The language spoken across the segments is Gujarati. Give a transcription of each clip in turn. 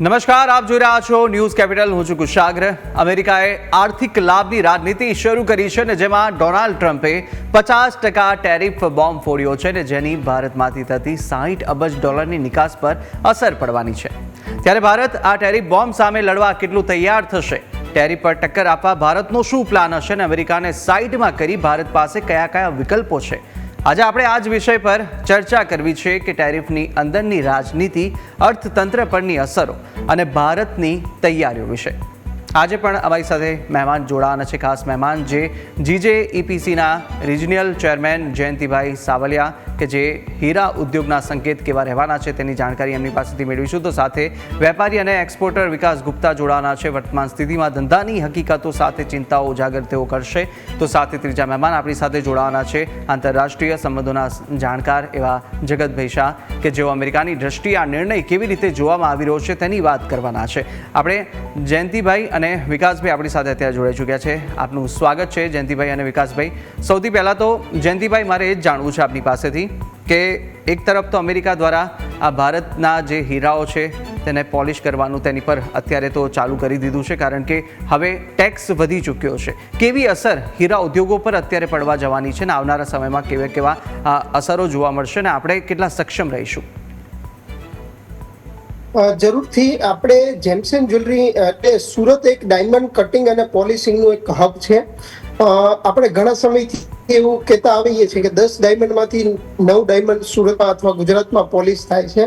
નમસ્કાર, આપ જોઈ રહ્યા છો ન્યૂઝ કેપિટલ. હું છું કુશાગ્ર. અમેરિકાએ આર્થિક લાભની રાજનીતિ શરૂ કરી છે ને જેમાં ડોનાલ્ડ ટ્રમ્પે પચાસ ટકા ટેરિફ બોમ્બ ફોડ્યો છે ને જેની ભારતમાંથી થતી સાહીઠ અબજ ડોલરની નિકાસ પર અસર પડવાની છે. ત્યારે ભારત આ ટેરિફ બોમ્બ સામે લડવા કેટલું તૈયાર થશે? ટેરિફ પર ટક્કર આપવા ભારતનો શું પ્લાન હશે ને અમેરિકાને સાઇડમાં કરી ભારત પાસે કયા કયા વિકલ્પો છે? આજે આપણે આ જ વિષય પર ચર્ચા કરવી છે કે ટેરિફની અંદરની રાજનીતિ અર્થતંત્ર પરની અસરો અને ભારતની તૈયારીઓ વિશે. આજે પણ અમારી સાથે મહેમાન જોડાવાના છે, ખાસ મહેમાન જે જીજે ઇપીસીના રિજનલ ચેરમેન જયંતિભાઈ સાવલિયા કે જે હીરા ઉદ્યોગના સંકેત કેવા રહેવાના છે તેની જાણકારી એમની પાસેથી મેળવીશું. તો સાથે વેપારી અને એક્સપોર્ટર વિકાસ ગુપ્તા જોડાવાના છે. વર્તમાન સ્થિતિમાં ધંધાની હકીકતો સાથે ચિંતાઓ ઉજાગર તેઓ કરશે. તો સાથે ત્રીજા મહેમાન આપણી સાથે જોડાવાના છે. આંતરરાષ્ટ્રીય સંબંધોના જાણકાર એવા જગતભાઈ શાહ કે જેઓ અમેરિકાની દ્રષ્ટિએ આ નિર્ણય કેવી રીતે જોવામાં આવી રહ્યો છે તેની વાત કરવાના છે. આપણે જયંતિભાઈ અને વિકાસભાઈ આપણી સાથે અત્યારે જોડાઈ ચૂક્યા છે. આપનું સ્વાગત છે જયંતિભાઈ અને વિકાસભાઈ. સૌથી પહેલાં તો જયંતિભાઈ, મારે એ જ જાણવું છે આપની પાસેથી કે એક તરફ તો અમેરિકા દ્વારા આ ભારતના જે હીરાઓ છે તેને પોલિશ કરવાનું તેની પર અત્યારે તો ચાલુ કરી દીધું છે, કારણ કે હવે ટેક્સ વધી ચૂક્યો છે. કેવી અસર હીરા ઉદ્યોગો પર અત્યારે પડવા જવાની છે ને આવનારા સમયમાં કેવા કેવા અસરો જોવા મળશે ને આપણે કેટલા સક્ષમ રહીશું? જરૂરથી આપણે જેમ્સન જ્વેલરી એટલે સુરત એક ડાયમંડ કટિંગ અને પોલિશિંગનું એક હબ છે. આપણે ઘણા સમયથી એવું કહેતા આવીએ છીએ કે દસ ડાયમંડમાંથી નવ ડાયમંડ સુરતમાં અથવા ગુજરાતમાં પોલિશ થાય છે.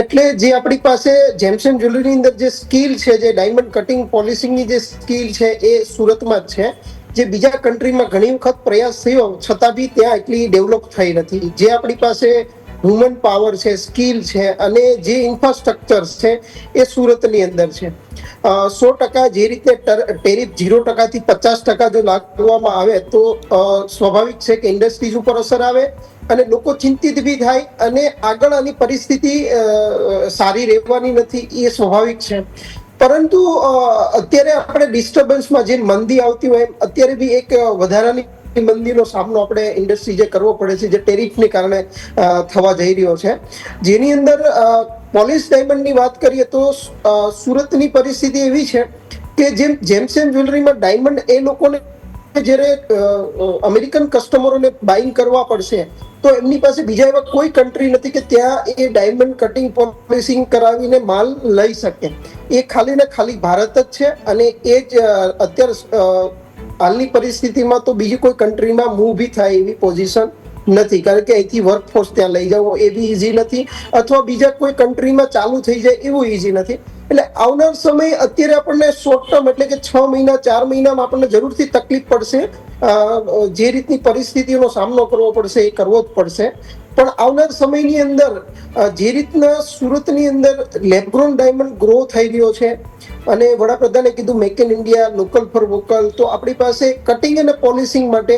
એટલે જે આપણી પાસે જેમ્સન જ્વેલરીની અંદર જે સ્કિલ છે, જે ડાયમંડ કટિંગ પોલિશિંગની જે સ્કિલ છે, એ સુરતમાં જ છે. જે બીજા કન્ટ્રીમાં ઘણી વખત પ્રયાસ થયો, છતાં બી ત્યાં એટલી ડેવલપ થઈ નથી. જે આપણી પાસે હ્યુમન પાવર છે સ્કિલ છે અને જે ઇન્ફ્રાસ્ટ્રક્ચર છે એ સુરતની અંદર છે. સો ટકા જે રીતે ટેરિફ ઝીરો ટકાથી પચાસ ટકા જો લાગવામાં આવે તો સ્વાભાવિક છે કે ઇન્ડસ્ટ્રીઝ ઉપર અસર આવે અને લોકો ચિંતિત બી થાય અને આગળ આની પરિસ્થિતિ સારી રહેવાની નથી એ સ્વાભાવિક છે. પરંતુ અત્યારે આપણે ડિસ્ટર્બન્સમાં જે મંદી આવતી હોય અત્યારે બી એક વધારાની મંદીનો સામનો આપણે ઇન્ડસ્ટ્રી જે કરવો પડે છે, જે ટેરિફને કારણે થવા જઈ રહ્યો છે. જેની અંદર પોલિશ ડાયમંડની વાત કરીએ તો સુરતની પરિસ્થિતિ એવી છે કે જેમ જેમસેમ જ્વેલરીમાં ડાયમંડ એ લોકોને જ્યારે અમેરિકન કસ્ટમરોને બાઇંગ કરવા પડશે, તો એમની પાસે બીજા એવા કોઈ કન્ટ્રી નથી કે ત્યાં એ ડાયમંડ કટિંગ પોલિશિંગ કરાવીને માલ લઈ શકે. એ ખાલી ને ખાલી ભારત જ છે અને એ જ અત્યારે હાલની પરિસ્થિતિમાં તો બીજી કોઈ કન્ટ્રીમાં મૂવ બી થાય એવી પોઝિશન નથી. કારણ કે અહીંથી વર્કફોર્સ ત્યાં લઈ જવો એ બી ઇઝી નથી. અથવા બીજા કોઈ કન્ટ્રીમાં ચાલુ થઈ જાય એવું ઇઝી નથી. એટલે આવનાર સમય અત્યારે આપણને શોર્ટ ટર્મ એટલે કે છ મહિના, ચાર મહિનામાં આપણને જરૂરથી તકલીફ પડશે. જે રીતની પરિસ્થિતિનો સામનો કરવો પડશે એ કરવો જ પડશે. પણ આવનાર સમયની અંદર જે રીતના સુરતની અંદર લેબગ્રોન ડાયમંડ ગ્રો થઈ રહ્યો છે અને વડાપ્રધાને કીધું make in India local for vocal તો આપણી પાસે કટિંગ અને પોલિશિંગ માટે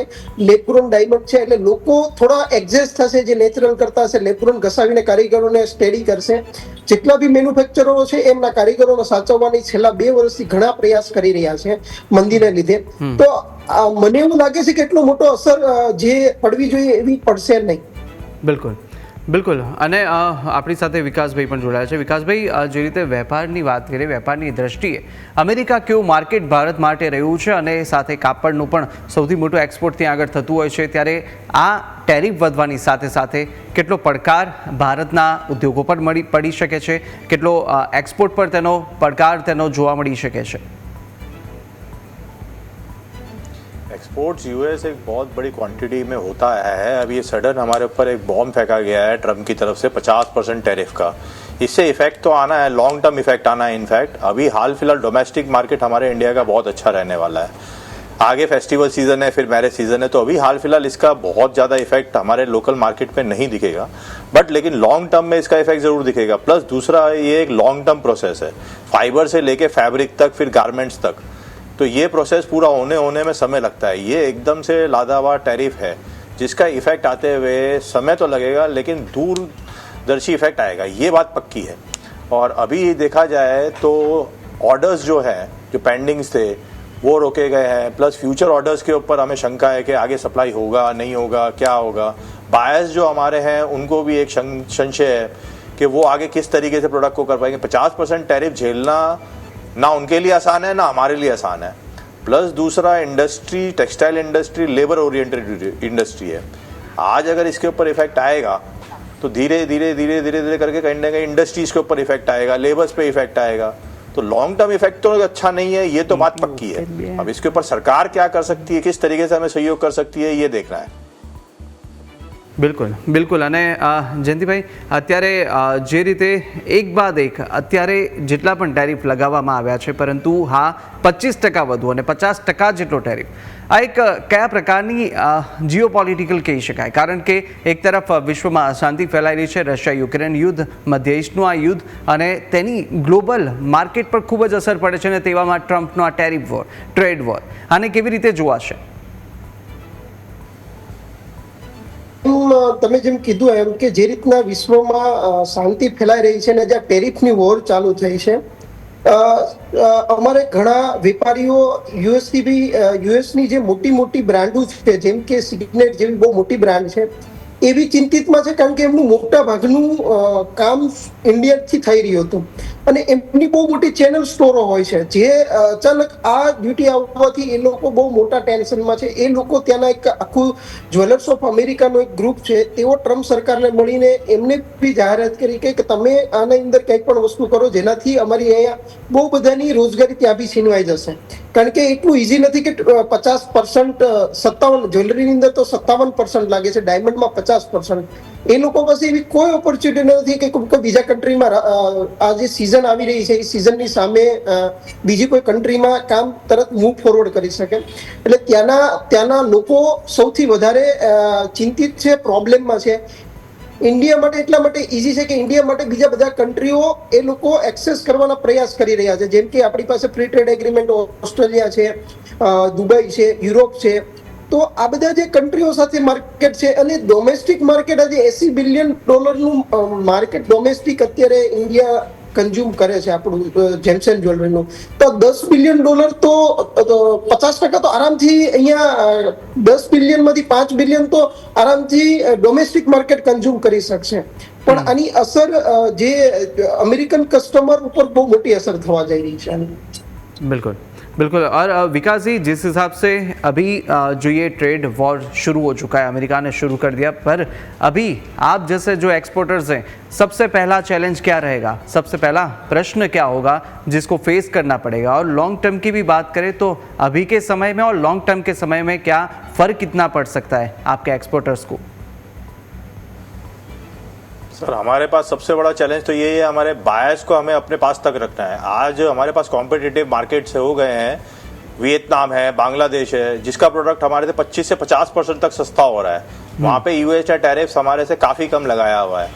લેપ્રોન ડાયમંડ છે એટલે લોકો થોડા એક્ઝેસ્ટ થશે જે નેચરલ કરતા હશે લેબ્રોન ઘસાવીને કારીગરોને સ્ટેડી કરશે. જેટલા બી મેન્યુફેક્ચરો છે એમના કારીગરોને સાચવવાની છેલ્લા બે વર્ષથી ઘણા પ્રયાસ કરી રહ્યા છે મંદીને લીધે. તો મને એવું લાગે છે કે એટલો મોટો અસર જે પડવી જોઈએ એવી પડશે નહીં. બિલકુલ. બિલકુલ. અને આપણી સાથે વિકાસભાઈ પણ જોડાયા છે. વિકાસભાઈ જે રીતે વેપારની વાત કરીએ, વેપારની દ્રષ્ટિએ, અમેરિકા કેવું માર્કેટ ભારત માટે રહ્યું છે અને સાથે કાપડનું પણ સૌથી મોટું એક્સપોર્ટ ત્યાં આગળ થતું હોય છે, ત્યારે આ ટેરિફ વધવાની સાથે સાથે કેટલો પડકાર ભારતના ઉદ્યોગો પર મળી, પડી શકે છે? કેટલો એક્સપોર્ટ પર તેનો પડકાર તેનો જોવા મળી શકે છે? एक्सपोर्ट्स यूएस एक बहुत बड़ी क्वांटिटी में होता है। अब ये सडन हमारे ऊपर एक बॉम्ब फेंका गया है ट्रंप की तरफ़ से 50 परसेंट टैरिफ का। इससे इफ़ेक्ट तो आना है लॉन्ग टर्म इफ़ेक्ट आना है इनफैक्ट अभी हाल फ़िलहाल डोमेस्टिक मार्केट हमारे इंडिया का बहुत अच्छा रहने वाला है। आगे फेस्टिवल सीज़न है, फिर मैरिज सीज़न है तो अभी हाल फ़िलहाल इसका बहुत ज़्यादा इफ़ेक्ट हमारे लोकल मार्केट में नहीं दिखेगा। बट लेकिन लॉन्ग टर्म में इसका इफ़ेक्ट ज़रूर दिखेगा। प्लस दूसरा ये एक लॉन्ग टर्म प्रोसेस है। फाइबर से लेके फैब्रिक तक, फिर गारमेंट्स तक। तो ये प्रोसेस पूरा होने होने में समय लगता है। ये एकदम से लादा हुआ टैरिफ है, जिसका इफ़ेक्ट आते हुए समय तो लगेगा, लेकिन दूरदर्शी इफ़ेक्ट आएगा। ये बात पक्की है। और अभी देखा जाए तो ऑर्डर्स जो है, जो पेंडिंग्स थे, वो रोके गए हैं। प्लस फ्यूचर ऑर्डर्स के ऊपर हमें शंका है कि आगे सप्लाई होगा, नहीं होगा, क्या होगा। बायर्स जो हमारे हैं, उनको भी एक संशय है कि वो आगे किस तरीके से प्रोडक्ट को कर पाएँगे। पचास परसेंट टैरिफ झेलना ना उनके लिए आसान है ना हमारे लिए आसान है। प्लस दूसरा industry textile industry labour oriented industry है। आज अगर इसके ऊपर इफ़ेक्ट आएगा तो धीरे धीरे धीरे धीरे धीरे करके कहीं ना कहीं इंडस्ट्रीज़ के ऊपर इफ़ेक्ट आएगा लेबर्स पे इफ़ेक्ट आएगा। तो लॉन्ग टर्म इफ़ेक्ट तो अच्छा नहीं है ये तो बात पक्की है। अब इसके ऊपर सरकार क्या कर सकती है किस तरीके से हमें सहयोग कर सकती है ये देखना है। બિલકુલ બિલકુલ. અને જયંતિભાઈ, અત્યારે જે રીતે એક બાદ એક અત્યારે જેટલા પણ ટેરિફ લગાવવામાં આવ્યા છે, પરંતુ હા, પચીસ ટકા વધુ અને પચાસ ટકા જેટલો ટેરિફ. આ એક કયા પ્રકારની જીઓ પોલિટિકલ કહી શકાય? કારણ કે એક તરફ વિશ્વમાં અશાંતિ ફેલાઈ રહી છે, રશિયા યુક્રેન યુદ્ધ, મધ્ય ઇસ્ટનું આ યુદ્ધ અને તેની ગ્લોબલ માર્કેટ પર ખૂબ જ અસર પડે છે અને તેવામાં ટ્રમ્પનો આ ટેરિફ વોર, ટ્રેડ વોર. આને કેવી રીતે જોવાશે? તમે જેમ કીધું એમ કે જે રીતના વિશ્વમાં શાંતિ ફેલાઈ રહી છે અને જ્યાં ટેરિફની વોર ચાલુ થઈ છે અમારે ઘણા વેપારીઓ યુએસથી બી યુએસની જે મોટી મોટી બ્રાન્ડો છે, જેમ કે સિગ્નેટ જેવી બહુ મોટી બ્રાન્ડ છે, એવી ચિંતિતમાં છે કારણ કે એમનું મોટા ભાગનું કામ ઇન્ડિયાથી થઈ રહ્યું હતું. અને એમની બહુ મોટી ચેનલ સ્ટોરો હોય છે. જે અચાનક આ ડ્યુટી આવવાથી એ લોકો બહુ મોટા ટેન્શનમાં છે. એ લોકો ત્યાંના એક આખું જ્વેલર્સ ઓફ અમેરિકાનો એક ગ્રુપ છે. તેઓ ટ્રમ્પ સરકારને મળીને એમને બી જાહેરાત કરી કે તમે આના અંદર કંઈક પણ વસ્તુ કરો, જેનાથી અમારી અહીંયા બહુ બધાની રોજગારી ત્યાં બી છીનવાઈ જશે. કારણ કે એટલું ઇઝી નથી કે પચાસ પર્સન્ટ સત્તાવન જ્વેલરીની અંદર તો સત્તાવન પર્સન્ટ લાગે છે. ડાયમંડમાં પચાસ પર્સન્ટ એ લોકો પાસે એવી કોઈ ઓપોર્ચ્યુનિટી નથી કે કોઈ બીજા કન્ટ્રીમાં આ જે સિઝન આવી રહી છે, એ સિઝનની સામે બીજી કોઈ કન્ટ્રીમાં કામ તરત મૂવ ફોરવર્ડ કરી શકે. એટલે ત્યાંના ત્યાંના લોકો સૌથી વધારે ચિંતિત છે પ્રોબ્લેમમાં છે. ઇન્ડિયા માટે એટલા માટે ઇઝી છે કે ઇન્ડિયા માટે બીજા બધા કન્ટ્રીઓ એ લોકો એક્સેસ કરવાના પ્રયાસ કરી રહ્યા છે. જેમ કે આપણી પાસે ફ્રી ટ્રેડ એગ્રીમેન્ટ ઓસ્ટ્રેલિયા છે દુબઈ છે યુરોપ છે. તો આ બધા જે કન્ટ્રીઓ સાથે માર્કેટ છે અને ડોમેસ્ટિક માર્કેટ આજે એસી બિલિયન ડોલરનું માર્કેટ ડોમેસ્ટિક અત્યારે ઇન્ડિયા કન્ઝ્યુમ કરે છે આપણું જેમસેન જ્વેલરીનું તો દસ બિલિયન ડોલર તો પચાસ ટકા તો આરામથી અહીંયા દસ બિલિયનમાંથી પાંચ બિલિયન તો આરામથી ડોમેસ્ટિક માર્કેટ કન્ઝ્યુમ કરી શકશે. પણ આની અસર જે અમેરિકન કસ્ટમર ઉપર બહુ મોટી અસર થવા જઈ રહી છે. બિલકુલ. बिल्कुल, और विकास जी जिस हिसाब से अभी जो ये ट्रेड वॉर शुरू हो चुका है, अमेरिका ने शुरू कर दिया, पर अभी आप जैसे जो एक्सपोर्टर्स हैं, सबसे पहला चैलेंज क्या रहेगा? सबसे पहला प्रश्न क्या होगा, जिसको फेस करना पड़ेगा? और लॉन्ग टर्म की भी बात करें तो अभी के समय में और लॉन्ग टर्म के समय में क्या फ़र्क कितना पड़ सकता है आपके एक्सपोर्टर्स को? सर हमारे पास सबसे बड़ा चैलेंज तो ये है हमारे बायर्स को हमें अपने पास तक रखना है। आज हमारे पास कॉम्पिटिटिव मार्केट से हो गए हैं। वियतनाम है बांग्लादेश है जिसका प्रोडक्ट हमारे से 25 से 50 परसेंट तक सस्ता हो रहा है। वहाँ पे यूएस या टैरिफ्स हमारे से काफ़ी कम लगाया हुआ है।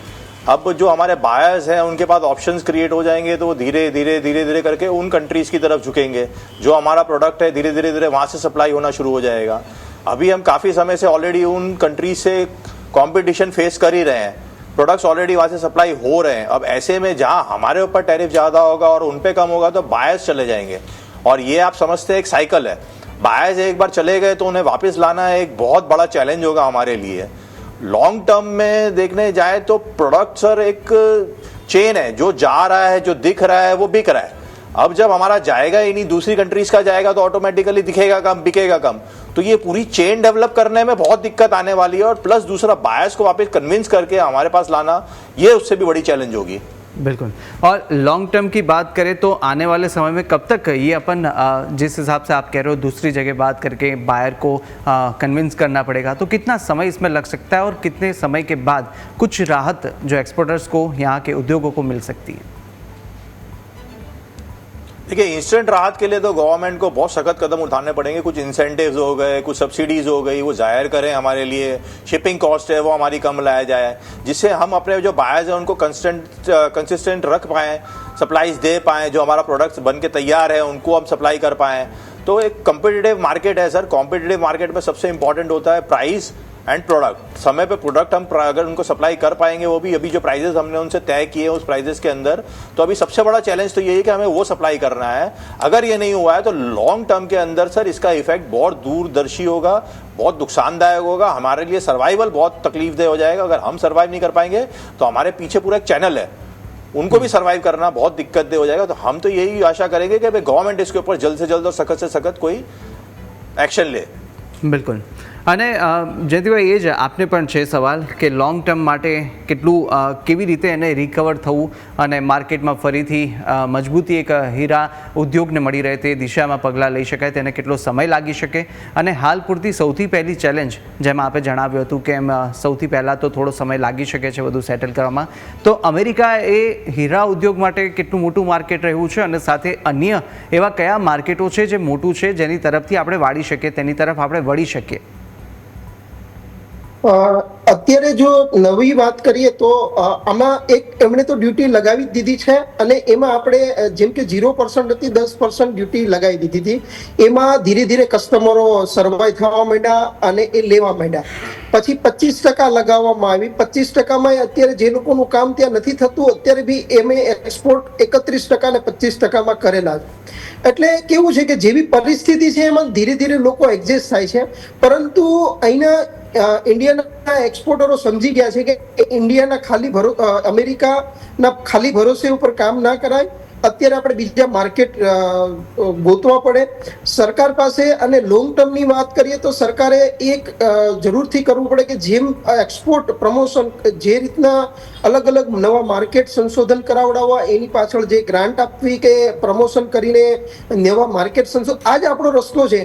अब जो हमारे बायर्स हैं उनके पास ऑप्शंस क्रिएट हो जाएँगे तो वो धीरे धीरे धीरे धीरे करके उन कंट्रीज़ की तरफ़ झुकेंगे। जो हमारा प्रोडक्ट है धीरे धीरे धीरे वहाँ से सप्लाई होना शुरू हो जाएगा। अभी हम काफ़ी समय से ऑलरेडी उन कंट्रीज़ से कॉम्पिटिशन फेस कर ही रहे हैं। प्रोडक्ट्स ऑलरेडी वहाँ से सप्लाई हो रहे हैं। अब ऐसे में जहाँ हमारे ऊपर टैरिफ ज़्यादा होगा और उन पे कम होगा तो बायस चले जाएँगे। और ये आप समझते हैं, एक साइकिल है। बायस एक बार चले गए तो उन्हें वापस लाना एक बहुत बड़ा चैलेंज होगा हमारे लिए। लॉन्ग टर्म में देखने जाए तो प्रोडक्ट सर एक चेन है। जो जा रहा है, जो दिख रहा है, वो बिक रहा है। अब जब हमारा जाएगा ही नहीं, दूसरी कंट्रीज़ का जाएगा तो ऑटोमेटिकली दिखेगा कम, बिकेगा कम। तो ये पूरी चेन डेवलप करने में बहुत दिक्कत आने वाली है और प्लस दूसरा बायर्स को वापस कन्विंस करके हमारे पास लाना, ये उससे भी बड़ी चैलेंज होगी। बिल्कुल। और लॉन्ग टर्म की बात करें तो आने वाले समय में कब तक ये अपन जिस हिसाब से आप कह रहे हो दूसरी जगह बात करके बायर को कन्विंस करना पड़ेगा तो कितना समय इसमें लग सकता है और कितने समय के बाद कुछ राहत जो एक्सपोर्टर्स को, यहाँ के उद्योगों को मिल सकती है? देखिए इंस्टेंट राहत के लिए तो गवर्नमेंट को बहुत सख्त कदम उठाने पड़ेंगे। कुछ इंसेंटिव्स हो गए, कुछ सब्सिडीज हो गई, वो ज़ाहिर करें हमारे लिए। शिपिंग कॉस्ट है, वो हमारी कम लाया जाए। जिससे हम अपने जो बायर्स हैं, उनको कंस्टेंट कंसिस्टेंट रख पाएँ सप्लाईज दे पाएँ, जो हमारा प्रोडक्ट्स बन के तैयार है, उनको हम सप्लाई कर पाएँ। तो एक कॉम्पिटिटिव मार्केट है सर कॉम्पिटिटिव मार्केट में सबसे इंपॉर्टेंट होता है प्राइस एंड प्रोडक्ट समय पे प्रोडक्ट हम अगर उनको सप्लाई कर पाएँगे, वो भी अभी जो प्राइजेस हमने उनसे तय किए उस प्राइजेस के अंदर तो अभी सबसे बड़ा चैलेंज तो यही है कि हमें वो सप्लाई करना है। अगर ये नहीं हुआ है तो लॉन्ग टर्म के अंदर सर इसका इफ़ेक्ट बहुत दूरदर्शी होगा, बहुत नुकसानदायक होगा। हमारे लिए सर्वाइवल बहुत तकलीफ़ दे हो जाएगा। अगर हम सर्वाइव नहीं कर पाएँगे तो हमारे पीछे पूरा एक चैनल है। उनको भी सर्वाइव करना बहुत दिक्कत दे हो जाएगा। तो हम तो यही आशा करेंगे कि गवर्नमेंट इसके ऊपर जल्द से जल्द और सख्त से सख्त कोई एक्शन ले। बिल्कुल। અને જયંતિભાઈ, એ જ આપને પણ છે સવાલ કે લોંગ ટર્મ માટે કેટલું કેવી રીતે એને રિકવર થવું અને માર્કેટમાં ફરીથી મજબૂતી એક હીરા ઉદ્યોગને મળી રહે તે દિશામાં પગલાં લઈ શકાય, તેને કેટલો સમય લાગી શકે? અને હાલ પૂરતી સૌથી પહેલી ચેલેન્જ જેમ આપે જણાવ્યું હતું કે એમ સૌથી પહેલાં તો થોડો સમય લાગી શકે છે બધું સેટલ કરવામાં. તો અમેરિકા એ હીરા ઉદ્યોગ માટે કેટલું મોટું માર્કેટ રહ્યું છે અને સાથે અન્ય એવા કયા માર્કેટો છે જે મોટું છે, જેની તરફથી આપણે વાળી શકીએ, તેની તરફ આપણે વળી શકીએ? અત્યારે જો નવી વાત કરીએ તો આમાં એક એમણે તો ડ્યુટી લગાવી દીધી છે અને એમાં આપણે જેમ કે ઝીરો પર્સન્ટ હતી, દસ પર્સન્ટ ડ્યુટી લગાવી દીધી હતી. એમાં ધીરે ધીરે કસ્ટમરો સર્વાઈવ થવા માંડ્યા અને એ લેવા માંડ્યા. પછી પચીસ ટકા લગાવવામાં આવી. પચીસ ટકામાં અત્યારે જે લોકોનું કામ ત્યાં નથી થતું, અત્યારે બી એમે એક્સપોર્ટ એકત્રીસ ટકા અને પચીસ ટકામાં કરેલા. એટલે કેવું છે કે જેવી પરિસ્થિતિ છે એમાં ધીરે ધીરે લોકો એડજસ્ટ થાય છે. પરંતુ અહીંના ઇન્ડિયાના એક્સપોર્ટરો સમજી ગયા છે કે ઇન્ડિયાના ખાલી ભરો અમેરિકાના ખાલી ભરોસે ઉપર કામ ના કરાય. અત્યારે આપણે બીજા માર્કેટ ગોતવા પડે. સરકાર પાસે અને લોંગ ટર્મની વાત કરીએ તો સરકારે એક જરૂરથી કરવું પડે કે જેમ એક્સપોર્ટ પ્રમોશન જે રીતના અલગ અલગ નવા માર્કેટ સંશોધન કરાવડાવવા, એની પાછળ જે ગ્રાન્ટ આપવી કે પ્રમોશન કરીને નવા માર્કેટ સંશોધન આ જ આપણો રસ્તો છે.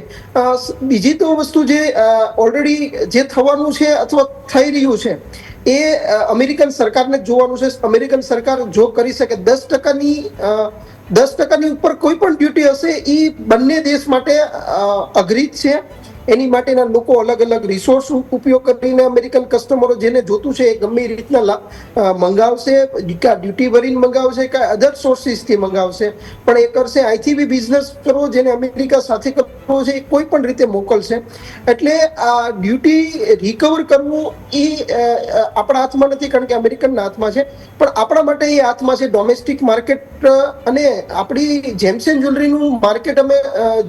બીજી તો વસ્તુ જે ઓલરેડી જે થવાનું છે અથવા થઈ રહ્યું છે એ અમેરિકન સરકારને જોવાનું છે. અમેરિકન સરકાર જો કરી શકે, દસ ટકાની દસ ટકાની ઉપર કોઈ પણ ડ્યુટી હશે એ બંને દેશ માટે અઘરી છે. એની માટેના લોકો અલગ અલગ રિસોર્સ ઉપયોગ કરીને અમેરિકન કસ્ટમરો જેને જોતું છે એ ગમે એ રીતના મંગાવશે, કા ડ્યુટી ભરીને મંગાવશે, કે અધર સોર્સિસથી મંગાવશે. પણ એ કરશે, અહીંથી બી બિઝનેસ કરવો જેને અમેરિકા સાથે કરવો છે, એ કોઈ પણ રીતે મોકલશે. એટલે આ ડ્યુટી રિકવર કરવું એ આપણા હાથમાં નથી, કારણ કે અમેરિકનના હાથમાં છે. પણ આપણા માટે એ હાથમાં છે ડોમેસ્ટિક માર્કેટ અને આપણી જેમ્સેન જ્વેલરીનું માર્કેટ અમે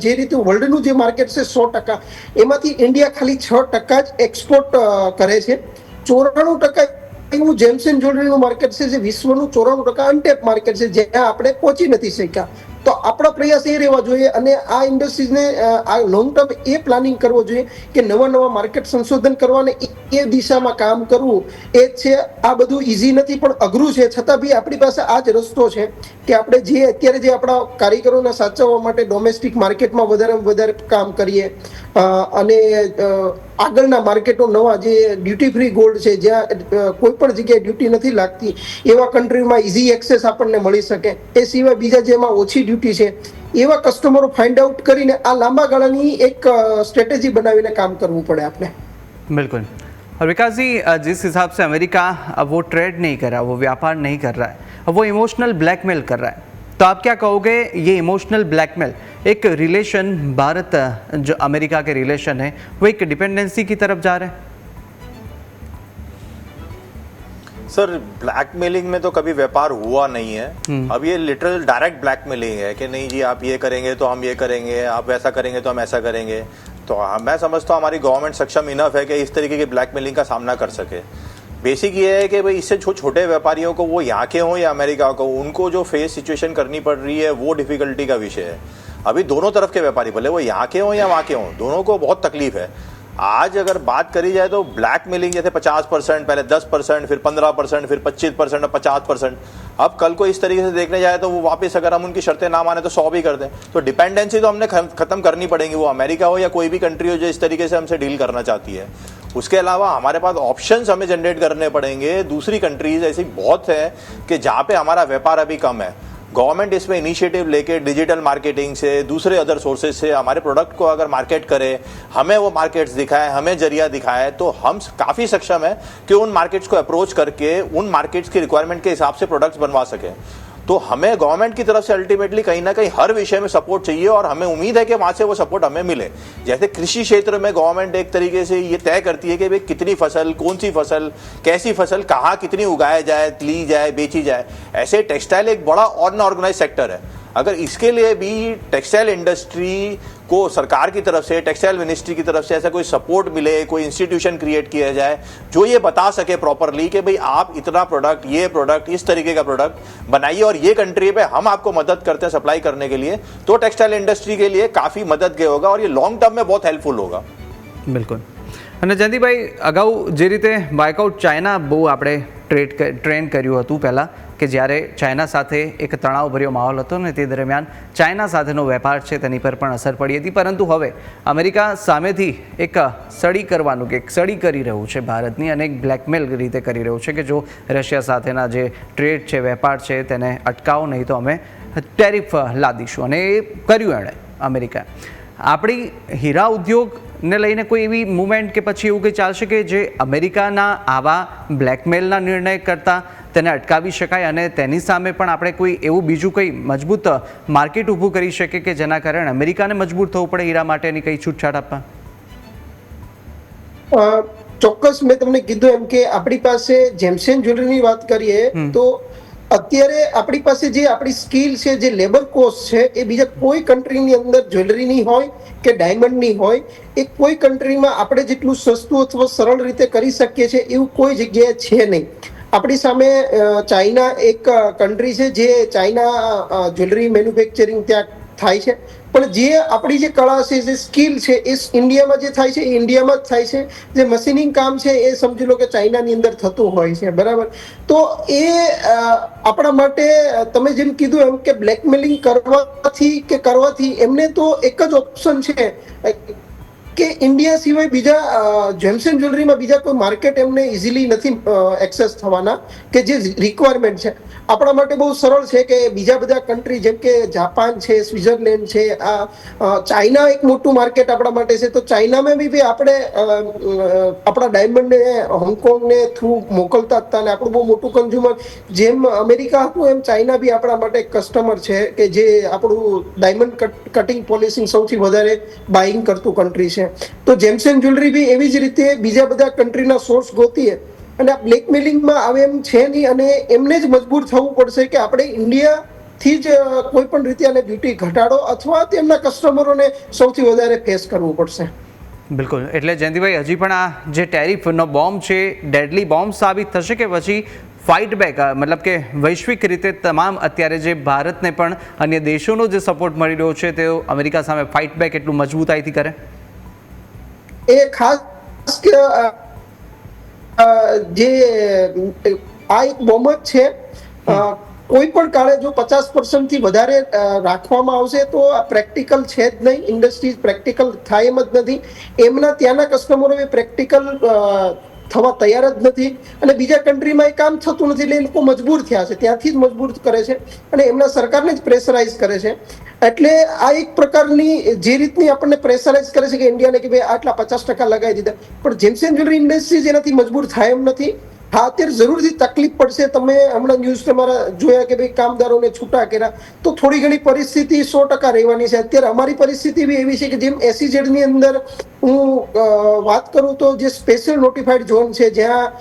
જે રીતે વર્લ્ડનું જે માર્કેટ છે, સો ટકા. એમાંથી ઇન્ડિયા ખાલી છ ટકા જ એક્સપોર્ટ કરે છે. ચોરાણું ટકા એવું જેમ્સન જ્વેલરીનું માર્કેટ છે જે વિશ્વનું ચોરાણું ટકા અનટેપ માર્કેટ છે જ્યાં આપણે પહોંચી નથી શક્યા. તો આપણો પ્રયાસ એ રહેવા જોઈએ અને આ ઇન્ડસ્ટ્રીઝને આ લોંગ ટર્મ એ પ્લાનિંગ કરવો જોઈએ કે નવા નવા માર્કેટ સંશોધન કરવાને એ- દિશામાં કામ કરવું. એ છે, આ બધું ઇઝી નથી પણ અઘરું છે. છતાં બી આપણી પાસે આ જ રસ્તો છે કે આપણે જે અત્યારે જે આપણા કારીગરોને સાચવવા માટે ડોમેસ્ટિક માર્કેટમાં વધારે વધારે કામ કરીએ. અને આગળના માર્કેટો નવા જે ડ્યુટી ફ્રી ગોલ્ડ છે, જ્યાં કોઈ પણ જગ્યાએ ડ્યુટી નથી લાગતી, એવા કન્ટ્રીમાં ઇઝી એક્સેસ આપણને મળી શકે. એ સિવાય બીજા જેમાં ઓછી ડ્યુટી છે એવા કસ્ટમરો ફાઇન્ડ આઉટ કરીને આ લાંબા ગાળાની એક સ્ટ્રેટેજી બનાવીને કામ કરવું પડે આપણે बिल्कुल और विकास जी अ, जिस हिसाब से अमेरिका अब वो ट्रेड नहीं कर रहा वो व्यापार नहीं कर रहा है अब वो इमोशनल ब्लैकमेल कर रहा है तो आप क्या कहोगे ये इमोशनल ब्लैकमेल एक रिलेशन भारत अ, जो अमेरिका के रिलेशन है वो एक डिपेंडेंसी की तरफ जा रहे हैं सर ब्लैकमेलिंग में तो कभी व्यापार हुआ नहीं है। अब ये लिटरल डायरेक्ट ब्लैकमेलिंग है कि नहीं जी आप ये करेंगे तो हम ये करेंगे आप वैसा करेंगे तो हम ऐसा करेंगे। तो मैं समझता हूँ हमारी गवर्नमेंट सक्षम इनफ है कि इस तरीके की ब्लैकमेलिंग का सामना कर सके। बेसिक ये है कि भाई इससे छो छोटे व्यापारियों को वो यहाँ के हों या अमेरिका को उनको जो फेस सिचुएशन करनी पड़ रही है वो डिफिकल्टी का विषय है। अभी दोनों तरफ़ के व्यापारी भले वो यहाँ के हों या वहाँ के हों दोनों को बहुत तकलीफ़ है। आज अगर बात करी जाए तो ब्लैक मेलिंग जैसे 50 परसेंट, पहले 10 परसेंट, फिर 15 परसेंट, फिर 25 परसेंट और 50 परसेंट। अब कल को इस तरीके से देखने जाए तो वो वापस अगर हम उनकी शर्तें ना माने तो सौ भी कर दें। तो डिपेंडेंसी तो हमने खत्म करनी पड़ेगी। वो अमेरिका हो या कोई भी कंट्री हो जो इस तरीके से हमसे डील करना चाहती है। उसके अलावा हमारे पास ऑप्शन हमें जनरेट करने पड़ेंगे। दूसरी कंट्रीज़ ऐसी बहुत है कि जहाँ पे हमारा व्यापार अभी कम है। गवर्नमेंट इसमें इनिशिएटिव लेके डिजिटल मार्केटिंग से, दूसरे अदर सोर्सेज से हमारे प्रोडक्ट को अगर मार्केट करे, हमें वो मार्केट्स दिखाए, हमें ज़रिया दिखाए तो हम काफ़ी सक्षम है कि उन मार्केट्स को अप्रोच करके उन मार्केट्स की रिक्वायरमेंट के हिसाब से प्रोडक्ट्स बनवा सकें। तो हमें गवर्नमेंट की तरफ़ से अल्टीमेटली कहीं ना कहीं हर विषय में सपोर्ट चाहिए और हमें उम्मीद है कि वहाँ से वो सपोर्ट हमें मिले। जैसे कृषि क्षेत्र में गवर्नमेंट एक तरीके से ये तय करती है कि भाई कितनी फ़सल कौन सी फ़सल, कैसी फ़सल, कहाँ कितनी उगाया जाए, ली जाए, बेची जाए। ऐसे टेक्सटाइल एक बड़ा अनऑर्गेनाइज सेक्टर है। अगर इसके लिए भी टेक्सटाइल इंडस्ट्री को सरकार की तरफ से टेक्सटाइल मिनिस्ट्री की तरफ से ऐसा कोई सपोर्ट मिले कोई इंस्टीट्यूशन क्रिएट किया जाए जो ये बता सके प्रॉपरली कि भाई आप इतना प्रोडक्ट ये प्रोडक्ट इस तरीके का प्रोडक्ट बनाइए और ये कंट्री पे हम आपको मदद करते हैं सप्लाई करने के लिए तो टेक्सटाइल इंडस्ट्री के लिए काफी मददगार होगा और ये लॉन्ग टर्म में बहुत हेल्पफुल होगा બિલકુલ અને જયંતિભાઈ અગાઉ જે રીતે બાયકઆઉટ ચાઇના બહુ આપણે ટ્રેડ ટ્રેન કર્યું હતું પહેલાં કે જ્યારે ચાઇના સાથે એક તણાવભર્યો માહોલ હતો ને તે દરમિયાન ચાઇના સાથેનો વેપાર છે તેની પર પણ અસર પડી હતી. પરંતુ હવે અમેરિકા સામેથી એક સડી કરવાનું કે એક સડી કરી રહ્યું છે ભારતની અને એક બ્લેકમેલ રીતે કરી રહ્યું છે કે જો રશિયા સાથેના જે ટ્રેડ છે, વેપાર છે તેને અટકાવો નહીં તો અમે ટેરિફ લાદીશું. અને એ કર્યું એણે અમેરિકા. આપણી હીરા ઉદ્યોગને લઈને કોઈ એવી મુવમેન્ટ કે પછી એવું કંઈ ચાલશે કે જે અમેરિકાના આવા બ્લેકમેલના નિર્ણય કરતાં તેને અટકાવી શકાય અને તેની સામે પણ આપણે કોઈ એવું બીજું કંઈ મજબૂત માર્કેટ ઊભું કરી શકીએ કે જેના કારણે અમેરિકાને મજબૂર થવું પડે હીરા માટેની કંઈ છૂટછાટ આપવા? ચોક્કસ મેં તમને કીધું એમ કે આપણી પાસે જેમસેન જ્વેલરીની વાત કરીએ તો અત્યારે આપણી પાસે જે આપણી સ્કિલ છે જે લેબર કોસ્ટ છે એ બીજા કોઈ કન્ટ્રીની અંદર જ્વેલરીની હોય કે ડાયમંડની હોય એ કોઈ કન્ટ્રીમાં આપણે જેટલું સસ્તું અથવા સરળ રીતે કરી શકીએ છીએ એવું કોઈ જગ્યાએ છે નહીં. આપણી સામે ચાઇના એક કન્ટ્રી છે જે ચાઇના જ્વેલરી મેન્યુફેક્ચરિંગ ત્યાં થાય છે. પણ જે આપણી જે કળા છે, જે સ્કિલ છે, એ ઇન્ડિયામાં જે થાય છે, એ ઇન્ડિયામાં જ થાય છે. જે મશીનિંગ કામ છે, એ સમજી લો કે ચાઇનાની અંદર થતું હોય છે, બરાબર? તો એ આપણા માટે તમે જેમ કીધું એમ કે બ્લેકમેલિંગ કરવાથી કે કરવાથી એમને તો એક જ ઓપ્શન છે. કે ઇન્ડિયા સિવાય બીજા જેમ્સન જ્વેલરીમાં બીજા કોઈ માર્કેટ એમને ઇઝીલી નથી એક્સેસ થવાના કે જે રિક્વાયરમેન્ટ છે. આપણા માટે બહુ સરળ છે કે બીજા બધા કન્ટ્રી જેમ કે જાપાન છે સ્વિટરલેન્ડ છે, આ ચાઇના એક મોટું માર્કેટ આપણા માટે છે. તો ચાઇનામાં બી આપણે આપણા ડાયમંડને હોંગકોંગને થ્રુ મોકલતા હતા અને આપણું બહુ મોટું કન્ઝ્યુમર જેમ અમેરિકા હતું, એમ ચાઇના બી આપણા માટે કસ્ટમર છે કે જે આપણું ડાયમંડ કટિંગ પોલિસિંગ સૌથી વધારે બાઇંગ કરતું કન્ટ્રી છે. તો જેમસેન જ્વેલરી બી એવી જ રીતે બીજા બધા કન્ટ્રીના સોર્સ ગોતીએ અને આ બ્લેકમેલિંગમાં આવે એમ છે નહીં અને એમને જ મજબૂર થવું પડશે કે આપણે ઇન્ડિયાથી જ કોઈ પણ રીતે આને ડ્યુટી ઘટાડો અથવા તેમના કસ્ટમરોને સૌથી વધારે ફેસ કરવું પડશે. બિલકુલ. એટલે જયંતિભાઈ, હજી પણ આ જે ટેરિફનો બોમ્બ છે ડેડલી બોમ્બ સાબિત થશે કે પછી ફાઇટ બેક મતલબ કે વૈશ્વિક રીતે તમામ અત્યારે જે ભારતને પણ અન્ય દેશોનો જે સપોર્ટ મળી રહ્યો છે, તેઓ અમેરિકા સામે ફાઇટ બેક એટલું મજબૂતાઈથી કરે? એ ખાસ કે જે આ એક બહુમત છે કોઈ પણ કાળે જો પચાસથી વધારે રાખવામાં આવશે તો આ પ્રેક્ટિકલ છે જ નહીં ઇન્ડસ્ટ્રીઝ પ્રેક્ટિકલ થાય એમ જ નથી. એમના ત્યાંના કસ્ટમરો પ્રેક્ટિકલ થવા તૈયાર જ નથી અને બીજા કન્ટ્રીમાં એ કામ થતું નથી એટલે એ લોકો મજબૂર થયા છે. ત્યાંથી જ મજબૂર કરે છે અને એમના સરકારને જ પ્રેશરાઇઝ કરે છે. એટલે આ એક પ્રકારની જે રીતની આપણને પ્રેશરાઇઝ કરે છે કે ઇન્ડિયાને કે ભાઈ આટલા પચાસ ટકા લગાવી દીધા. પણ જેમ્સ એન્ડ જ્વેલરી ઇન્ડસ્ટ્રી જેનાથી મજબૂર થાય એમ નથી. હા, અત્યારે જરૂરથી તકલીફ પડશે. તમે હમણાં ન્યૂઝ તમારા જોયા કે ભાઈ કામદારોને છૂટા કર્યા. તો થોડી ઘણી પરિસ્થિતિ સો ટકા રહેવાની છે. અત્યારે અમારી પરિસ્થિતિ બી એવી છે કે જેમ એસીઝેડની અંદર હું વાત કરું તો જે સ્પેશિયલ નોટિફાઈડ ઝોન છે, જ્યાં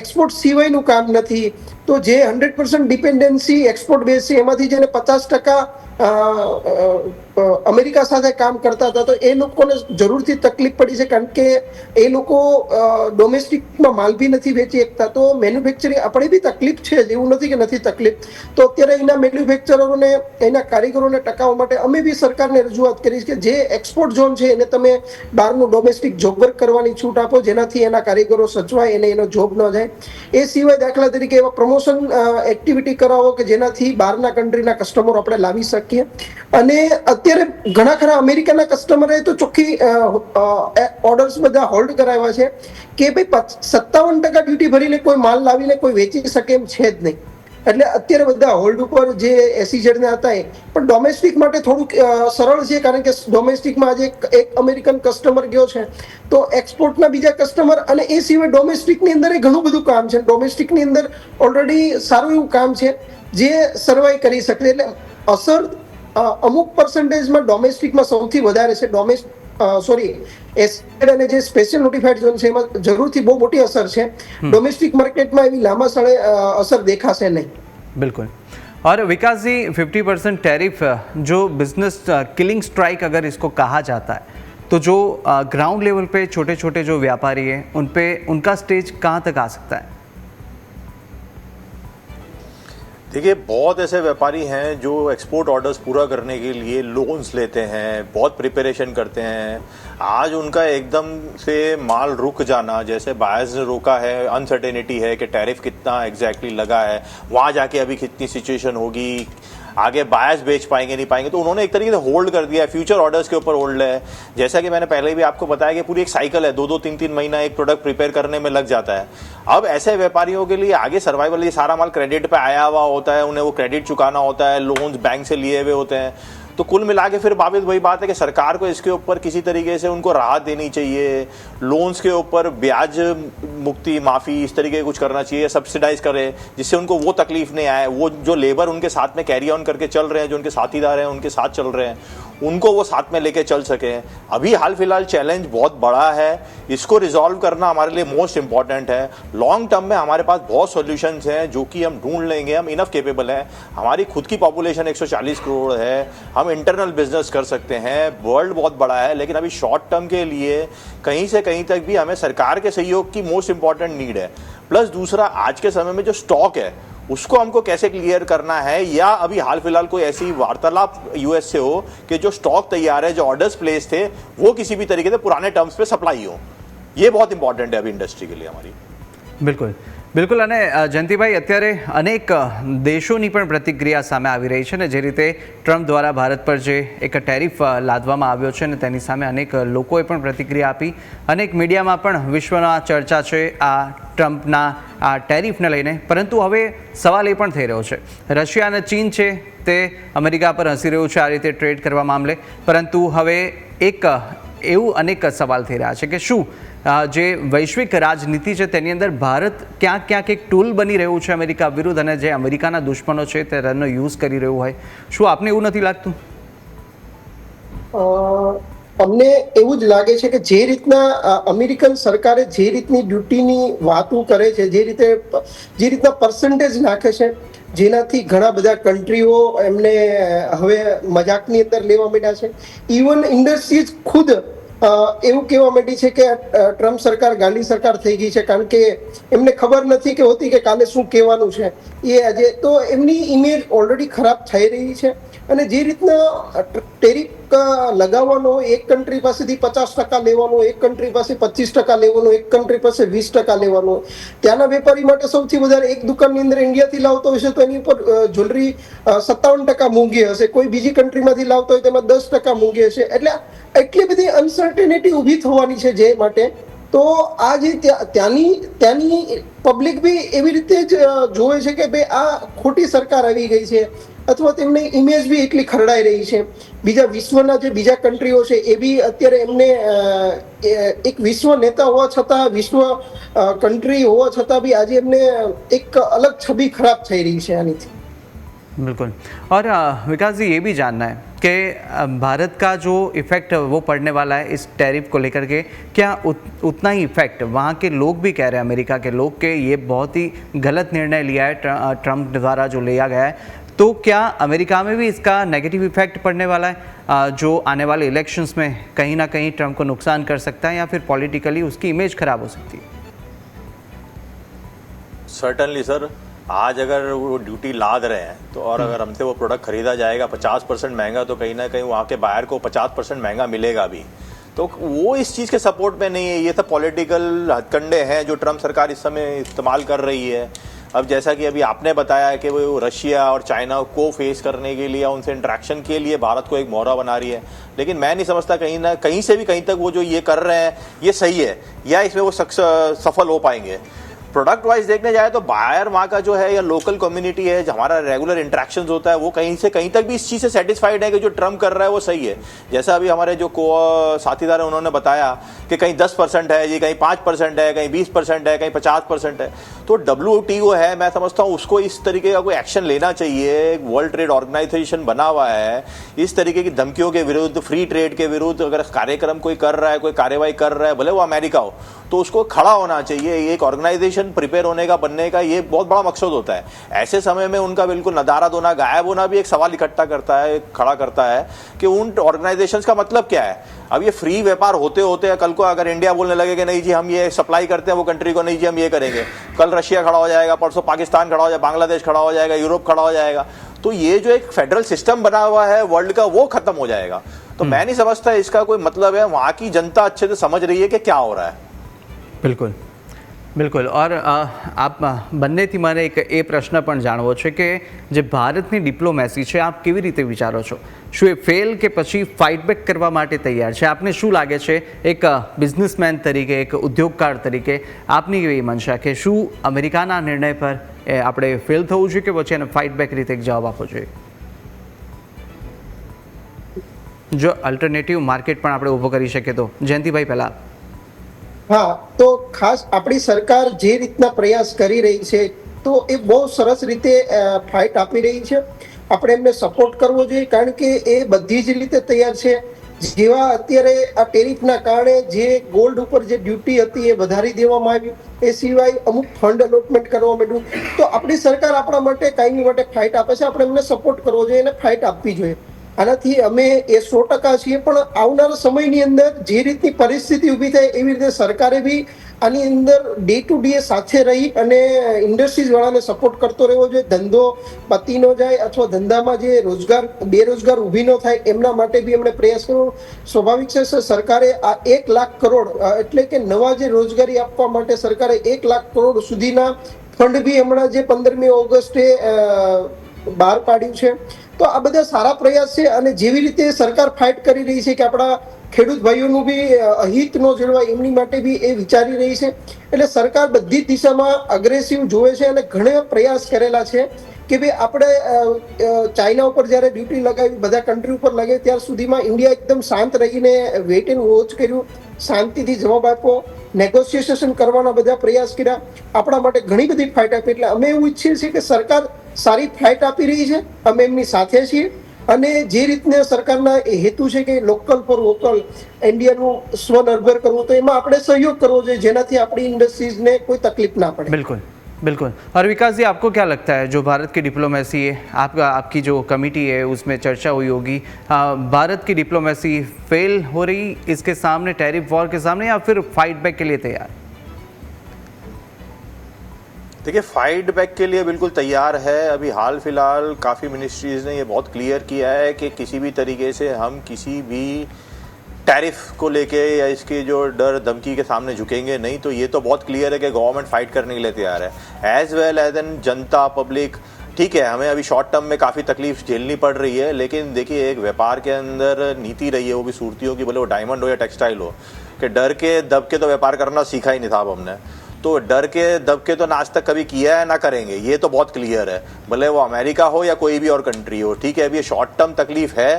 એક્સપોર્ટ સિવાયનું કામ નથી. તો જે hundred percent dependency export base છે, એમાંથી જેને પચાસ ટકા અમેરિકા સાથે કામ કરતા હતા, તો એ લોકોને જરૂરથી તકલીફ પડી છે, કારણ કે એ લોકો ડોમેસ્ટિકમાં માલ બી નથી વેચી શકતા તો મેન્યુફેક્ચરિંગ આપણે બી તકલીફ છે જ, એવું નથી કે નથી તકલીફ. તો અત્યારે એના મેન્યુફેક્ચરોને એના કારીગરોને ટકાવવા માટે અમે બી સરકારને રજૂઆત કરી કે જે એક્સપોર્ટ ઝોન છે, એને તમે બહારનું ડોમેસ્ટિક જોબ વર્ક કરવાની છૂટ આપો, જેનાથી એના કારીગરો સચવાય, એને એનો જોબ ન જાય. એ સિવાય દાખલા તરીકે એવા પ્રમોશન એક્ટિવિટી કરાવો કે જેનાથી બહારના કન્ટ્રીના કસ્ટમરો આપણે લાવી શકીએ. અને અત્યારે ઘણા ખરા અમેરિકાના કસ્ટમરે તો ચોખ્ખી ઓર્ડર્સ બધા હોલ્ડ કરાવ્યા છે કે ભાઈ સત્તાવન ટકા ડ્યુટી ભરીને કોઈ માલ લાવીને કોઈ વેચી શકે એમ છે જ નહીં. એટલે અત્યારે બધા હોલ્ડ ઉપર જે એસીઝેડ ના હતા એ, પણ ડોમેસ્ટિક માટે થોડુંક સરળ છે, કારણ કે ડોમેસ્ટિકમાં આજે એક- અમેરિકન કસ્ટમર ગયો છે. તો એક્સપોર્ટના બીજા કસ્ટમર અને એ સિવાય ડોમેસ્ટિકની અંદર એ ઘણું બધું કામ છે. ડોમેસ્ટિકની અંદર ઓલરેડી સારું એવું કામ છે, જે સર્વાઈવ કરી શકે. એટલે અસર અમુક પર્સન્ટેજમાં ડોમેસ્ટિકમાં સૌથી વધારે છે. ડોમેસ્ટ સોરી એસેડ અને જે સ્પેશિયલ નોટિફાઈડ ઝોન છે એમાં જરૂરથી બહુ મોટી અસર છે ડોમેસ્ટિક માર્કેટમાં એવી લાંબા સમયે અ, અસર દેખાશે નહીં बिल्कुल और Vikas ji fifty percent tariff जो बिजनेस किलिंग स्ट्राइक अगर इसको कहा जाता है तो जो ग्राउंड लेवल पे छोटे छोटे जो व्यापारी हैं उन पे उनका स्टेज कहाँ तक आ सकता है देखिए, बहुत ऐसे व्यापारी हैं जो एक्सपोर्ट ऑर्डर्स पूरा करने के लिए लोन्स लेते हैं, बहुत प्रिपरेशन करते हैं। आज उनका एकदम से माल रुक जाना, जैसे बायर्स ने रोका है अनसर्टेनिटी है कि टैरिफ कितना एग्जैक्टली exactly लगा है, वहाँ जाके अभी कितनी सिचुएशन होगी आगे बायस बेच पाएँगे, नहीं पाएँगे तो उन्होंने एक तरीके से होल्ड कर दिया है। फ्यूचर ऑर्डर्स के ऊपर होल्ड है। जैसा कि मैंने पहले भी आपको बताया कि पूरी एक साइकिल है। दो दो तीन तीन महीना एक प्रोडक्ट प्रिपेयर करने में लग जाता है। अब ऐसे व्यापारियों के लिए आगे सर्वाइवल ये सारा माल क्रेडिट पर आया हुआ होता है, उन्हें वो क्रेडिट चुकाना होता है लोन्स बैंक से लिए हुए होते हैं। तो कुल मिला के फिर बाबित वही बात है कि सरकार को इसके ऊपर किसी तरीके से उनको राहत देनी चाहिए लोन्स के ऊपर ब्याज मुक्ति, माफ़ी इस तरीके कुछ करना चाहिए सब्सिडाइज करें, जिससे उनको वो तकलीफ़ नहीं आए, वो जो लेबर उनके साथ में कैरी ऑन करके चल रहे हैं, जो उनके साथीदार हैं, उनके साथ चल रहे हैं उनको वो साथ में लेके चल सके। अभी हाल फ़िलहाल चैलेंज बहुत बड़ा है। इसको रिजॉल्व करना हमारे लिए मोस्ट इंपॉर्टेंट है। लॉन्ग टर्म में हमारे पास बहुत सॉल्यूशंस हैं जो कि हम ढूंढ लेंगे। हम इनफ केपेबल हैं। हमारी खुद की पॉपुलेशन 140 करोड़ है। हम इंटरनल बिज़नेस कर सकते हैं। वर्ल्ड बहुत बड़ा है। लेकिन अभी शॉर्ट टर्म के लिए कहीं से कहीं तक भी हमें सरकार के सहयोग की मोस्ट इंपॉर्टेंट नीड है। प्लस दूसरा, आज के समय में जो स्टॉक है उसको हमको कैसे क्लियर करना है या अभी हाल फिलहाल कोई ऐसी वार्तालाप यूएस से हो कि जो स्टॉक तैयार है जो ऑर्डर्स प्लेस थे वो किसी भी तरीके से पुराने टर्म्स पे सप्लाई हो ये बहुत इंपॉर्टेंट है अभी इंडस्ट्री के लिए हमारी બિલકુલ બિલકુલ અને અ, જયંતિભાઈ અત્યારે અનેક અ, દેશોની પણ પ્રતિક્રિયા સામે આવી રહી છે ને જે રીતે ટ્રમ્પ દ્વારા ભારત પર જે એક ટેરિફ અ, લાદવામાં આવ્યો છે ને તેની સામે અનેક લોકોએ પણ પ્રતિક્રિયા આપી અનેક મીડિયામાં પણ વિશ્વના ચર્ચા છે આ ટ્રમ્પના આ ટેરિફને લઈને. પરંતુ હવે સવાલ એ પણ થઈ રહ્યો છે. રશિયા અને ચીન છે તે અમેરિકા પર હસી રહ્યું છે આ રીતે ટ્રેડ કરવા મામલે. પરંતુ હવે એક એવું અનેક સવાલ થઈ રહ્યા છે કે શું જે વૈશ્વિક રાજનીતિ છે તેની અંદર ભારત ક્યાંક ક્યાંક એક ટૂલ બની રહ્યું છે અમેરિકા વિરુદ્ધ અને જે અમેરિકાના દુશ્મનો છે તેનો યુઝ કરી રહ્યું હોય. શું આપને એવું નથી લાગતું? અમને એવું જ લાગે છે કે જે રીતના અમેરિકન સરકારે જે રીતની ડ્યુટીની વાતો કરે છે, જે રીતે, જે રીતના પર્સન્ટેજ નાખે છે, જેનાથી ઘણા બધા કન્ટ્રીઓ એમને હવે મજાકની અંદર લેવા માંડ્યા છે. ઇવન ઇન્ડસ્ટ્રીઝ ખુદ એવું કહેવા માંડી છે કે ટ્રમ્પ સરકાર, ગાંધી સરકાર થઈ ગઈ છે, કારણ કે એમને ખબર નથી કે હોતી કે કાલે શું કહેવાનું છે. એ આજે, તો એમની ઇમેજ ઓલરેડી ખરાબ થઈ રહી છે. અને જે રીતના ટેરિફ લગાવવાનો એક કન્ટ્રી પાસેથી પચાસ ટકા લેવાનો, એક કન્ટ્રી પાસે પચીસ ટકા લેવાનો, એક કન્ટ્રી પાસે વીસ ટકા લેવાનો. ત્યાંના વેપારી માટે સૌથી વધારે એક દુકાનની અંદર ઇન્ડિયાથી લાવતો હશે તો એની ઉપર જ્વેલરી સત્તાવન ટકા મોંઘી હશે. કોઈ બીજી કન્ટ્રીમાંથી લાવતો હોય તેમાં દસ ટકા મોંઘી હશે. એટલે એટલી બધી અનસર્ટેનિટી ઊભી થવાની છે જે માટે તો આ જે ત્યાં- ત્યાંની ત્યાંની પબ્લિક બી એવી રીતે જ અ, જોવે છે કે ભાઈ આ ખોટી સરકાર આવી ગઈ છે અથવા તેમની ઇમેજ બી એટલી ખરડાઈ રહી છે બીજા વિશ્વના જે બીજા કન્ટ્રીઓ છે એ બી અત્યારે એમને અ, એ- એક વિશ્વ નેતા હોવા છતાં વિશ્વ કન્ટ્રી હોવા છતાં બી આજે એમને એક અલગ છબી ખરાબ થઈ રહી છે આનીથી बिल्कुल और अ, विकास जी ये भी जानना है कि भारत का जो इफ़ेक्ट वो पड़ने वाला है इस टैरिफ को लेकर के। क्या उत, उतना ही इफ़ेक्ट वहाँ के लोग भी कह रहे हैं अमेरिका के लोग के ये बहुत ही गलत निर्णय लिया है ट्र- ट्रंप द्वारा जो लिया गया है। तो क्या अमेरिका में भी इसका नेगेटिव इफ़ेक्ट पड़ने वाला है? जो आने वाले इलेक्शंस में कहीं ना कहीं ट्रंप को नुकसान कर सकता है या फिर पॉलिटिकली उसकी इमेज खराब हो सकती है? सर्टनली सर आज अगर वो ड्यूटी लाद रहे हैं तो और अगर हमसे वो प्रोडक्ट खरीदा जाएगा पचास परसेंट महँगा तो कहीं ना कहीं वहाँ के बायर को पचास परसेंट महँगा मिलेगा भी। तो वो इस चीज़ के सपोर्ट में नहीं है। ये सब पॉलिटिकल हथकंडे हैं जो ट्रंप सरकार इस समय इस्तेमाल कर रही है। अब जैसा कि अभी आपने बताया है कि वो रशिया और चाइना को फेस करने के लिए उनसे इंट्रैक्शन के लिए भारत को एक मोहरा बना रही है। लेकिन मैं नहीं समझता कहीं ना कहीं से भी कहीं तक वो जो ये कर रहे हैं ये सही है या इसमें वो सफल हो पाएँगे। प्रोडक्ट वाइज देखने जाए तो बायर वहाँ का जो है या लोकल कम्युनिटी है जो हमारा रेगुलर इंटरेक्शन होता है, वो कहीं से कहीं तक भी इस चीज़ से सेटिस्फाइड है कि जो ट्रंप कर रहा है वो सही है। जैसा अभी हमारे जो को साथीदार हैं, उन्होंने बताया कि कहीं दस परसेंट है जी कहीं पाँच परसेंट है, कहीं बीस परसेंट है, कहीं पचास परसेंट है। तो डब्ल्यूटीओ है, मैं समझता हूँ उसको इस तरीके का कोई एक्शन लेना चाहिए। वर्ल्ड ट्रेड ऑर्गेनाइजेशन बना हुआ है। इस तरीके की धमकियों के विरुद्ध फ्री ट्रेड के विरुद्ध अगर कार्यक्रम कोई कर रहा है, कोई कार्यवाही कर रहा है, भले वो अमेरिका हो तो उसको खड़ा होना चाहिए एक ऑर्गेनाइजेशन प्रिपेयर होने का बनने का ये बहुत बड़ा मकसद होता है। ऐसे समय में उनका बिल्कुल नदारद होना गायब होना भी एक सवाल इकट्ठा करता है खड़ा करता है कि उन ऑर्गेनाइजेशन का मतलब क्या है? अब ये फ्री व्यापार होते होते कल को अगर इंडिया बोलने लगे कि नहीं जी हम ये सप्लाई करते हैं वो कंट्री को नहीं जी हम ये करेंगे। कल रशिया खड़ा हो जाएगा परसों पाकिस्तान खड़ा हो जाएगा बांग्लादेश खड़ा हो जाएगा यूरोप खड़ा हो जाएगा। तो ये जो एक फेडरल सिस्टम बना हुआ है वर्ल्ड का वो खत्म हो जाएगा। तो मैं नहीं समझता इसका कोई मतलब है वहाँ की जनता अच्छे से समझ रही है कि क्या हो रहा है। બિલકુલ. બિલકુલ. ઓર આપ બંનેથી મને એક એ પ્રશ્ન પણ જાણવો છે કે જે ભારતની ડિપ્લોમેસી છે, આપ કેવી રીતે વિચારો છો? શું એ ફેલ કે પછી ફાઇટબેક કરવા માટે તૈયાર છે? આપને શું લાગે છે? એક બિઝનેસમેન તરીકે, એક ઉદ્યોગકાર તરીકે આપની એવી મનશા કે શું અમેરિકાના નિર્ણય પર આપણે ફેલ થવું જોઈએ કે પછી એને ફાઇટબેક રીતે એક જવાબ આપવો જોઈએ? જો અલ્ટરનેટિવ માર્કેટ પણ આપણે ઊભો કરી શકીએ તો. જયંતિભાઈ, પહેલાં હા, તો ખાસ આપણી સરકાર જે રીતના પ્રયાસ કરી રહી છે, તો એ બહુ સરસ રીતે ફાઇટ આપી રહી છે. આપણે એમને સપોર્ટ કરવો જોઈએ, કારણ કે એ બધી જ રીતે તૈયાર છે. જેવા અત્યારે આ ટેરિફના કારણે જે ગોલ્ડ ઉપર જે ડ્યુટી હતી એ વધારી દેવામાં આવી. એ સિવાય અમુક ફંડ અલોટમેન્ટ કરવા માંડ્યું. તો આપણી સરકાર આપણા માટે કાયમી માટે ફાઇટ આપે છે. આપણે એમને સપોર્ટ કરવો જોઈએ અને ફાઇટ આપવી જોઈએ. આનાથી અમે એ સો ટકા છીએ, પણ આવનારા સમયની અંદર જે રીતની પરિસ્થિતિ ઊભી થાય એવી રીતે સરકારે બી આની અંદર ડે ટુ ડે સાથે રહી અને ઇન્ડસ્ટ્રીઝવાળાને સપોર્ટ કરતો રહેવો જોઈએ. ધંધો પતી ન જાય અથવા ધંધામાં જે રોજગાર, બેરોજગાર ઊભી ન થાય એમના માટે બી એમણે પ્રયાસ કરવો સ્વાભાવિક છે. સરકારે આ એક લાખ કરોડ એટલે કે નવા જે રોજગારી આપવા માટે સરકારે એક લાખ કરોડ સુધીના ફંડ બી હમણાં જે પંદરમી ઓગસ્ટે બહાર પાડ્યું છે. તો આ બધા સારા પ્રયાસ છે અને જેવી રીતે સરકાર ફાઇટ કરી રહી છે કે આપણા ખેડૂત ભાઈઓનું બી અહિત હિત ન જળવાય એમની માટે બી એ વિચારી રહી છે. એટલે સરકાર બધી દિશામાં અગ્રેસિવ જોવે છે અને ઘણા પ્રયાસ કરેલા છે કે ભાઈ આપણે ચાઇના ઉપર જ્યારે ડ્યુટી લગાવી, બધા કન્ટ્રી ઉપર લગાવી, ત્યાર સુધીમાં ઇન્ડિયા એકદમ શાંત રહીને વેટ એન્ડ વોચ કર્યું. શાંતિથી જવાબ આપ્યો. નેગોશિએશન કરવાના બધા પ્રયાસ કર્યા. આપણા માટે ઘણી બધી ફાઇટ આપી. એટલે અમે એવું ઈચ્છીએ છીએ કે સરકાર સારી ફાઇટ આપી રહી છે. અમે એમની સાથે છીએ. અને જે રીતને સરકારના એ હેતુ છે કે લોકલ ફોર વોકલ ઇન્ડિયાનું સ્વનિર્ભર કરવું, તો એમાં આપણે સહયોગ કરવો જોઈએ, જેનાથી આપણી ઇન્ડસ્ટ્રીઝને કોઈ તકલીફ ના પડે. બિલકુલ. बिल्कुल। और विकास जी, आपको क्या लगता है, जो भारत की डिप्लोमेसी है, आपका, आपकी जो कमेटी है, उसमें चर्चा हुई होगी। भारत की डिप्लोमेसी फेल हो रही, इसके सामने टैरिफ वॉर के सामने, या फिर फाइट बैक के लिए तैयार? देखिए फाइट बैक के लिए बिल्कुल तैयार है। अभी हाल फ़िलहाल काफ़ी मिनिस्ट्रीज ने ये बहुत क्लियर किया है कि किसी भी तरीके से हम किसी भी टैरिफ को लेके या इसकी जो डर, धमकी के सामने झुकेंगे? नहीं तो ये तो बहुत क्लियर है कि गवर्नमेंट फाइट करने के लिए तैयार है। एज वेल एज एन जनता पब्लिक ठीक है, हमें अभी शॉर्ट टर्म में काफ़ी तकलीफ़ झेलनी पड़ रही है, लेकिन देखिए, एक व्यापार के अंदर नीति रही है, वो भी सूरतियों की, भले वो डायमंड हो या टेक्सटाइल हो, कि डर के दब के तो व्यापार करना सीखा ही नहीं था हमने। तो डर के दब के तो ना आज तक कभी किया है, ना करेंगे, ये तो बहुत क्लियर है। भले वो अमेरिका हो या कोई भी और कंट्री हो, ठीक है, अभी ये शॉर्ट टर्म तकलीफ़ है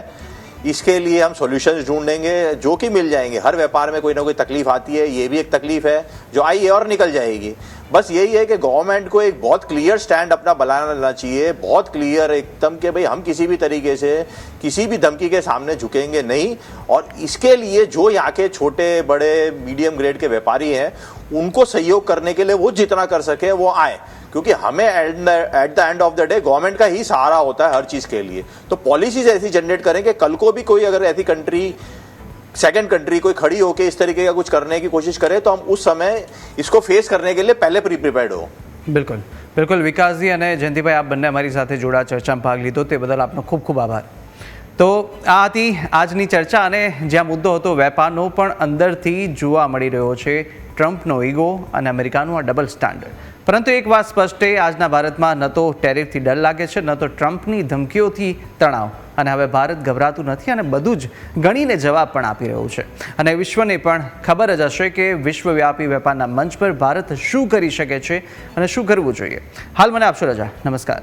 इसके लिए हम सॉल्यूशंस ढूंढेंगे, जो कि मिल जाएँगे। हर व्यापार में कोई ना कोई तकलीफ़ आती है, ये भी एक तकलीफ़ है, जो आई है और निकल जाएगी। बस यही है कि गवर्नमेंट को एक बहुत क्लियर स्टैंड अपना बनाना लेना चाहिए, बहुत क्लियर एकदम कि भाई हम किसी भी तरीके से, किसी भी धमकी के सामने झुकेंगे नहीं। और इसके लिए जो यहाँ के छोटे, बड़े मीडियम ग्रेड के व्यापारी हैं, उनको सहयोग करने के लिए वो जितना कर सके वो आए। क्योंकि हमें at the end of the day government का ही सहारा होता है हर चीज के लिए तो पॉलिसीज ऐसी जनरेट करें कि कल को भी कोई अगर ऐसी कंट्री सेकंड कंट्री कोई खड़ी होके इस तरीके का कुछ करने की कोशिश करे तो हम उस समय इसको फेस करने के लिए पहले प्री प्रिपेयर्ड हो બિલકુલ બિલકુલ વિકાસજી અને જયંતિભાઈ આપ બંને અમારી સાથે જોડા ચર્ચામાં ભાગ લીધો તે બદલ આપનો ખૂબ ખૂબ આભાર તો આ હતી આજની ચર્ચા અને જ્યાં મુદ્દો હતો વેપારનો પણ અંદરથી જોવા મળી રહ્યો છે ટ્રમ્પનો ઈગો અને અમેરિકાનું આ ડબલ સ્ટાન્ડર્ડ પરંતુ એક વાત સ્પષ્ટ એ આજના ભારતમાં ન તો ટેરિફથી ડર લાગે છે, ન તો ટ્રમ્પની ધમકીઓથી તણાવ. અને હવે ભારત ગભરાતું નથી અને બધું જ ગણીને જવાબ પણ આપી રહ્યું છે. અને વિશ્વને પણ ખબર જ હશે કે વિશ્વવ્યાપી વેપારના મંચ પર ભારત શું કરી શકે છે અને શું કરવું જોઈએ. હાલ મને આપશો રજા. નમસ્કાર.